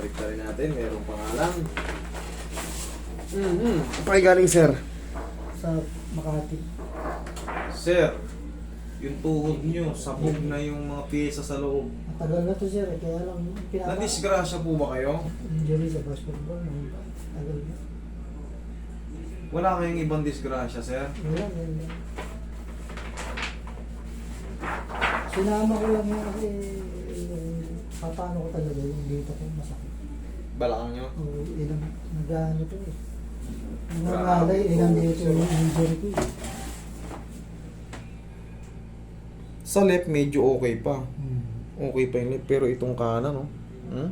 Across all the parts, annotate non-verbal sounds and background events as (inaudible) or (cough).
Balik na rin natin, merong pangalan. Mm-hmm. Pa galing, sir? Sa Makati. Sir, yung tuhod nyo, sabog na yung mga pyesa sa loob. Matagal na to sir, eh, kaya lang pinapa... Nadisgrasya po ba kayo? Injury sa basketball. nung Tagal na. Wala kayong ibang disgrasya, sir? Wala, lang. Sinama ko lang yun kasi papaano ko talaga yung dito ko masakit. Balakang nyo? O ilang nag-ano to eh. Nangalay, ilang dito yung injury ko eh. Sa left, medyo okay pa. Hmm. Okay pa yung left, pero itong kanan, no? Hmm?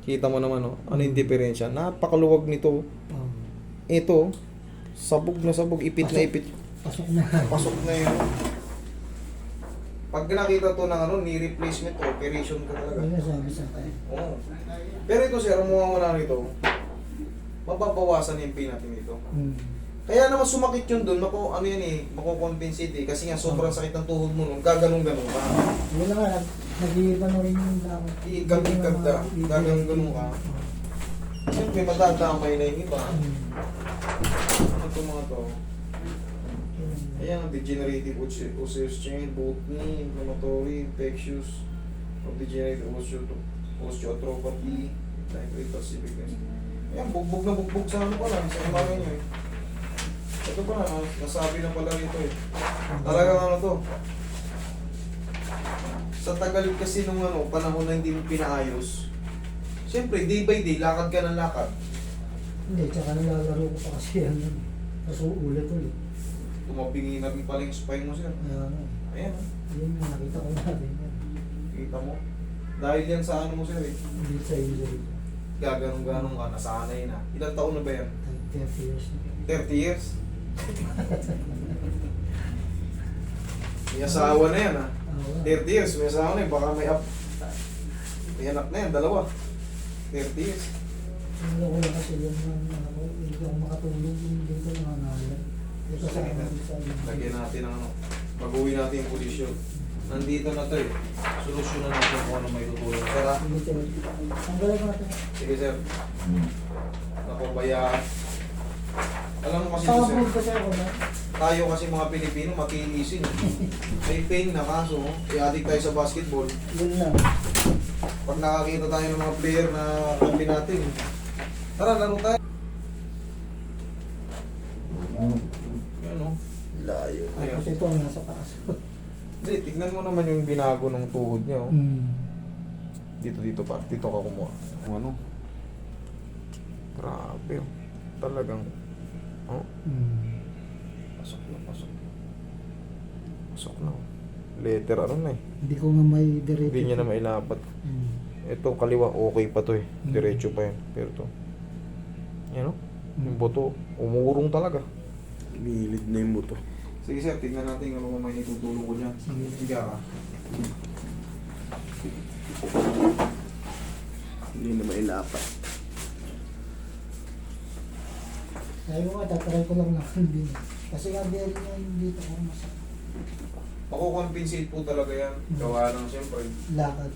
Kita mo naman, no? Ano yung diferensya? Napakaluwag nito. Oh, Ito, sabog na sabog, ipit na ipit. pasok na. Pasok na yun. Pag nakita to ng ano, knee replacement, operation ka talaga. Sa akin. Oo. Pero ito sir, mawawala nito, mababawasan yung pain natin dito. Hmm. Kaya naman sumakit yun doon, mako, ano yan eh, makukompensate eh. Kasi nga sobrang sakit ng tuhod mo nun, gaganong-ganong ka. Yun na nga, nag- nag-iiba na rin yung lakad. Igab-igab ka, gaganong ka. Siyempre, matadamay na yung iba. Hmm. Ano itong mga to? Ayan, degenerative osseous chain, both knee, inflammatory, infectious, of degenerative osteo- osteoarthropathy, diabetes, sickness. Ayan, bugbog na bugbog sa ano pala, sa imahe nyo eh. Ito pa na, nasabi na pala rito eh. Talagang ano to. Sa tagal kasi nung ano, panahon na hindi mo pinaayos, Siyempre, day by day, lakad ka ng lakad. Hindi, tsaka nalalaro ko pa kasi yan. Tapos ulit ulit. Tumabingi na rin pala yung spine mo, sir. Ayan, oh. yun yung nakita ko natin. yan. kita mo. Dahil yan sa ano mo, sir eh. Hindi sa injury ko. Gaganong-ganong ka, nasanay na. Ilang taon na ba yan? Like 30 years na. 30 years? May asawa na yan, ha? Ah, wala. 30 years, may asawa na yan. Baka may up. May anak na yan, dalawa. 30 years. Ano ko lang kasi yung ano ko, hindi ako makatulog yung dito mga nalan. Ito sa na. Lagyan natin ng ano. Pag-uwi natin yung posisyon. Nandito na to eh. Solusyonan natin kung ano may tutulong. Sir, ha? Sir. Tanggalin ko natin. Sige, sir. Napabayaan. Alam mo kasi ito, sir. abroad kasi ako na. Tayo kasi mga Pilipino, matinisin. May pain na kaso, i-addict tayo sa basketball. Yun lang. Pag nakakita tayo ng mga player na kampi natin, tara, laro tayo. O. Layo. Tapos ito ang nasa taas. Hindi, tignan mo naman yung binago ng tuhod niya. Oh. Hmm. Dito, dito pa. Dito ka kumuha. Kung ano. Grabe. oh. Talagang. Oh, Hmm. pasok na, pasok. Pasok na. oh. Letter ano na eh. Hindi ko nga may diretso. Hindi niya na mailapat. Hmm. Ito kaliwa, okay pa to eh. Mm. Diretso pa yan. Pero to. Yan o. Yung buto, umurong talaga. Gilid na yung buto. Sige sir, tignan natin kung ano may itutulong ko dyan. Sige. Higa ka. Hindi na mailapat. Sabi ko nga, tatry ko lang na (laughs) hindi. Kasi nga dahil nga yung dito ko masakit. Makukompensate po talaga yan. Gawa lang siyempre. Lakad.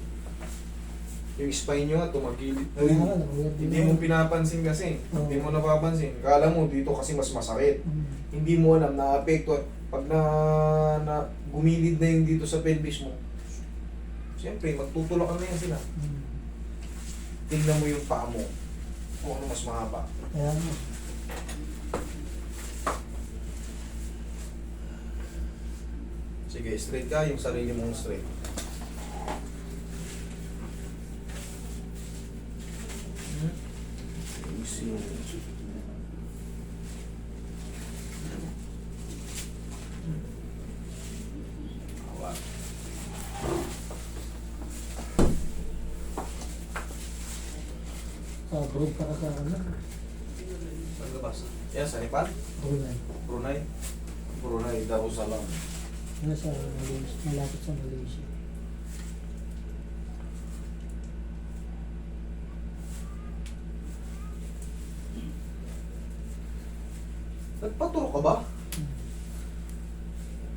Yung spine nyo nga, tumagilid na Kaya rin. Hindi mo pinapansin kasi. Oo. Hindi mo napapansin. Kala mo dito kasi mas masakit. Hmm. Hindi mo alam na apekto. Pag na, na gumilid na yung dito sa pelvis mo, siyempre magtutulakan na yan sila. Hmm. Tingnan mo yung paa mo. Kung ano mas mahaba. Kaya nga. Sige, straight ka, yung sarili mong straight. Sa abroad ka ka ano. Saan labas? Yan, sa Nepal? Brunei. Brunei? Brunei, Darussalam. Ano sa Malaysia. Malapit sa Malaysia. Nagpaturo ka ba? Hmm.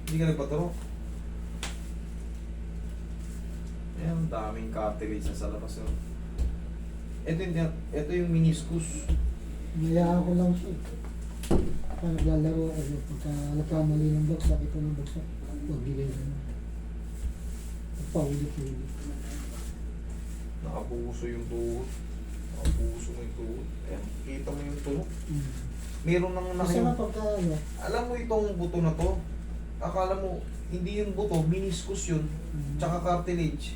Hindi ka nagpaturo? Ayan, daming cartilage na sa labas. Oh. Ito yung, ito yung meniscus. Nayaan ko lang siya. Kaya naglalaro ako. Pagka nagkamali ng box, bakit ko ng box? Huwag bigay na. Paulit-ulit. Nakapuso yung tuhod. Nakapuso mo yung tuhod. Ayan, kita mo yung tuhod. Mm. Meron nang Kasi na nakayo. pagka ano, Alam mo itong buto na to, akala mo, hindi yung buto, meniscus yun. mm, Tsaka cartilage.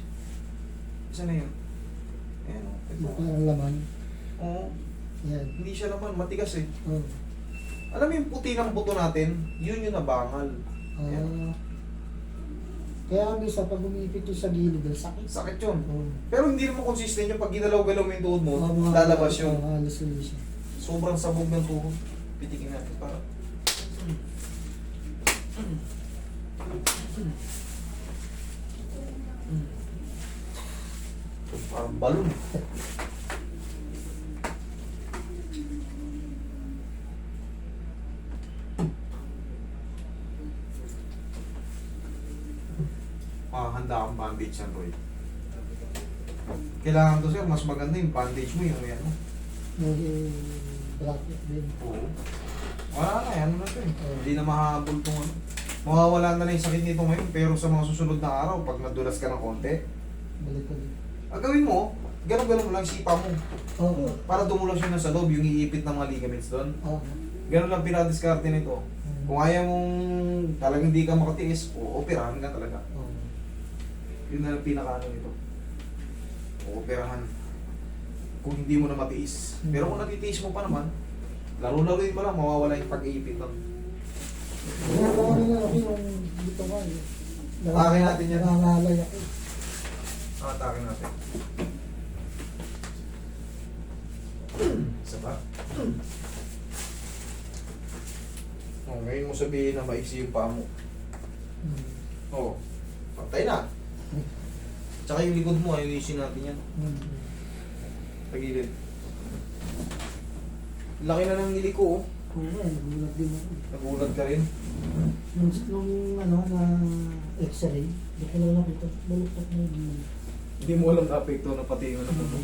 Isa na yun. Ayan parang laman. Oo. Yan. Hindi siya naman, matigas eh. Oh. Alam mo yung puti ng buto natin, yun yung nabangal. Ah. kaya minsan pag umipit yung sa gilid, ang sakit. Sakit yun. Oh. Pero hindi naman consistent yung pag ginalaw-galaw mo yung tuhod mo, lalabas yun. Halos siya. Sobrang sabog ng tuhod. Pitikin natin para. Parang balon. Makahanda kang bandage yan, Roy. Kailangan to sir, mas maganda yung bandage mo, yung yan. Yung bracket din. Oo. Wala na, ano na to eh. Hindi na mahabol tong ano. Mawawala na lang yung sakit nito ngayon, pero sa mga susunod na araw, pag nadulas ka ng konti, Balik ko din. Ang gawin mo, ganun-ganun mo lang, sipa mo. Oo. Para dumulog siya na sa loob, yung iipit ng mga ligaments doon. Oo. Ganun lang pinadiskarte nito. Mm. Kung ayaw mong talagang hindi ka makatiis, o operahan ka talaga. Oo. Yun na lang pinaka ano nito. Ooperahan. Kung hindi mo na matiis. Pero kung natitiis mo pa naman, laro-laruin mo lang, mawawala yung pag-iipit ng Kaya ako ako yung dito ka. Atake natin yan. Nangangalay ako. Atake natin. Isa pa. Oh, ngayon mo sabihin na maiksi yung paa mo. Oo. Oh, patay na. Tsaka yung likod mo, ayusin natin yan. Tagilid. Laki na ng niliko, oh. Oo nga, nagulat din ako. Nagulat ka rin. Nung, nung ano, na x-ray, di ko lang nakita. Baluktot na yung Hindi mo alam na apekto na pati yung ano mo.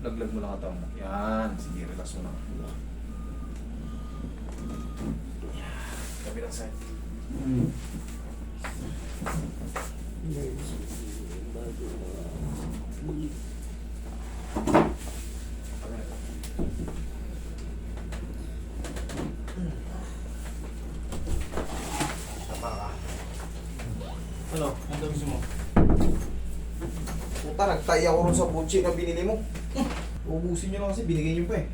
Laglag mo lang katawan mo. Yan. Sige, relax mo lang. Kabilang side. Tama ka. Ano? Ano gusto mo? Puta, nagtay ako ron sa butchi na binili mo. Ubusin nyo lang kasi, binigay nyo pa eh.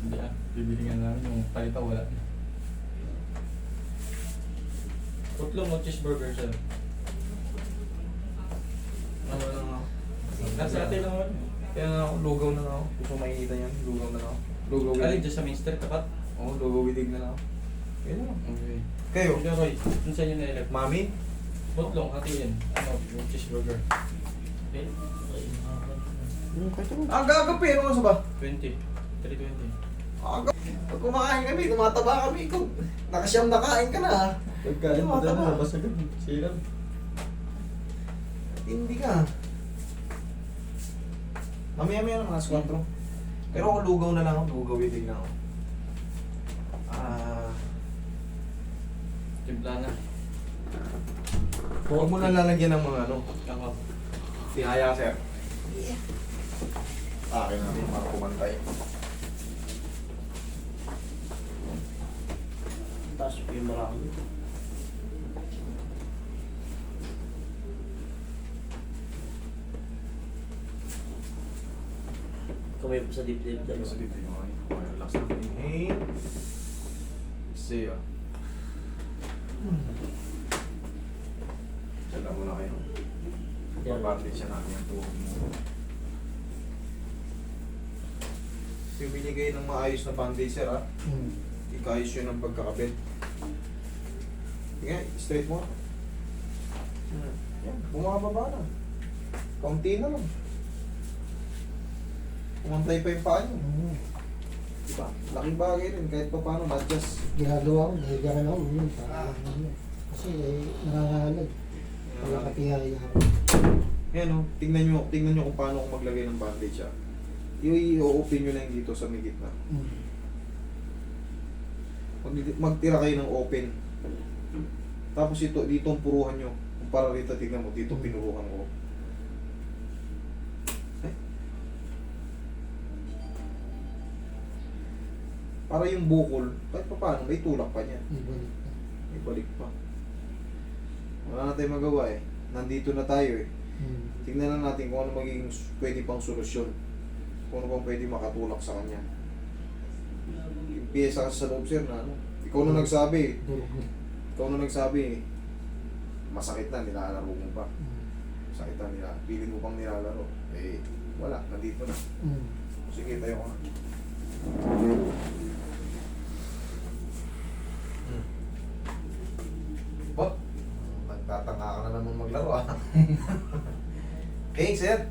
Hindi ah, bibili nga namin yung palita wala. Putlong o cheeseburger sir. Ano lang ako. Nasa atin lang naman. Kaya nga ako, lugaw na ako. Gusto ko makikita yan, lugaw na ako. Lugaw Alin with dyan sa Minster tapat? Oo, lugaw with egg na ako. Kaya lang. Okay. Kayo, Ikaw Roy, dun sa inyo na-elect. mami? Putlong, hatiin. Ano, yung cheeseburger. Okay? Aga-aga pa, ano ba? 20. 320. Aga. Pag kumakain kami, tumataba kami. Ikaw, nakasyam na kain ka na. Pagkain mo dyan, basta gan. Sirap. Hindi ka. Mamaya-maya na mga 4. Pero ako lugaw na lang ako, lugaw egg na ako. Ah, Timpla na. huwag mo na lalagyan ng mga ano, Kako. tihaya sir. Akin natin para kumantay. Taas pa yung marami. Kamay sa dibdib Dito sa okay. Okay, relax lang. Inhale. Exhale. Diyan lang muna kayo. Papandit siya natin yung tuhog mo. Kasi binigay ng maayos na bandage sir ha. Mm. Ikayos yun ang pagkakabit. Sige, straight mo. Hmm. Yan, bumababa na. Kaunti na lang. Kumantay pa yung paa nyo. Mm. Diba? Laking bagay rin kahit pa paano, not just Ginagawa ko, ako. Yun, parang ano. Kasi eh, nangangalay. Wala ka tihaya ako. Yan o, tingnan nyo, tingnan nyo kung paano ako maglagay ng bandage ah. yung i-open nyo lang dito sa may gitna. Mm. Mag magtira kayo ng open. Tapos ito, dito ang puruhan nyo. Kung para rito, tignan mo, dito pinuruhan ko. Eh? Para yung bukol, kahit pa paano, may tulak pa niya. Ibalik na. May balik pa. Wala na tayong magawa eh. Nandito na tayo eh. Mm. Tingnan na natin kung ano magiging pwede pang solusyon. Kung ano pang pwede makatulak sa kanya. Yung piyesa kasi sa loob sir na ano. Ikaw na nagsabi. Na. Ikaw na nagsabi. Masakit na, nilalaro mo pa. Mm. Masakit na, nila, piling mo pang nilalaro. Eh, wala, nandito na. Mm. Sige, tayo ka. Hmm. Ba? Nagtatanga ka na naman maglaro ah. (laughs) okay, sir?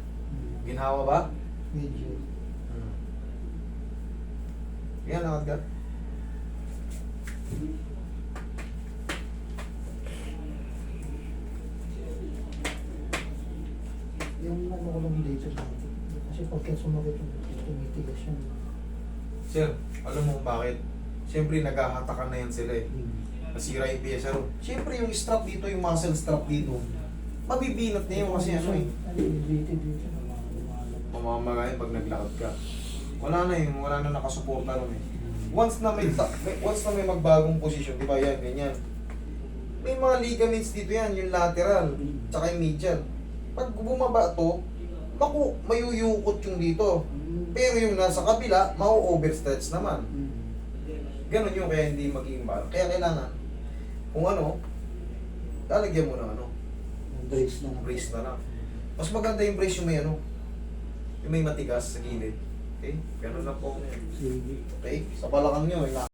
Ginhawa ba? Medyo. Hmm. Yan, lakad ka. Yung lang dito. Kasi pagka sumakit yung tumitigas yan. Sir, alam mo bakit? Siyempre, naghahatakan na yan sila eh. Mm. Nasira yung ro. Siyempre, yung strap dito, yung muscle strap dito, mabibinat niya yun kasi ano eh. Mamamagayin pag naglakad ka. Wala na yun, wala na nakasuporta ron eh. Once na may, ta- may- once na may magbagong posisyon, di ba yan, ganyan. May mga ligaments dito yan, yung lateral, tsaka yung medial. Pag bumaba to, maku, mayuyukot yung dito. Pero yung nasa kabila, mau-overstretch naman. Ganon yung kaya hindi magiging bala. Kaya kailangan, kung ano, lalagyan mo ng ano, Brace na lang. brace na lang. Mas maganda yung brace yung may ano, yung may matigas sa gilid. Okay? Ganun lang po. Sige. Okay? Sa balakang nyo, ila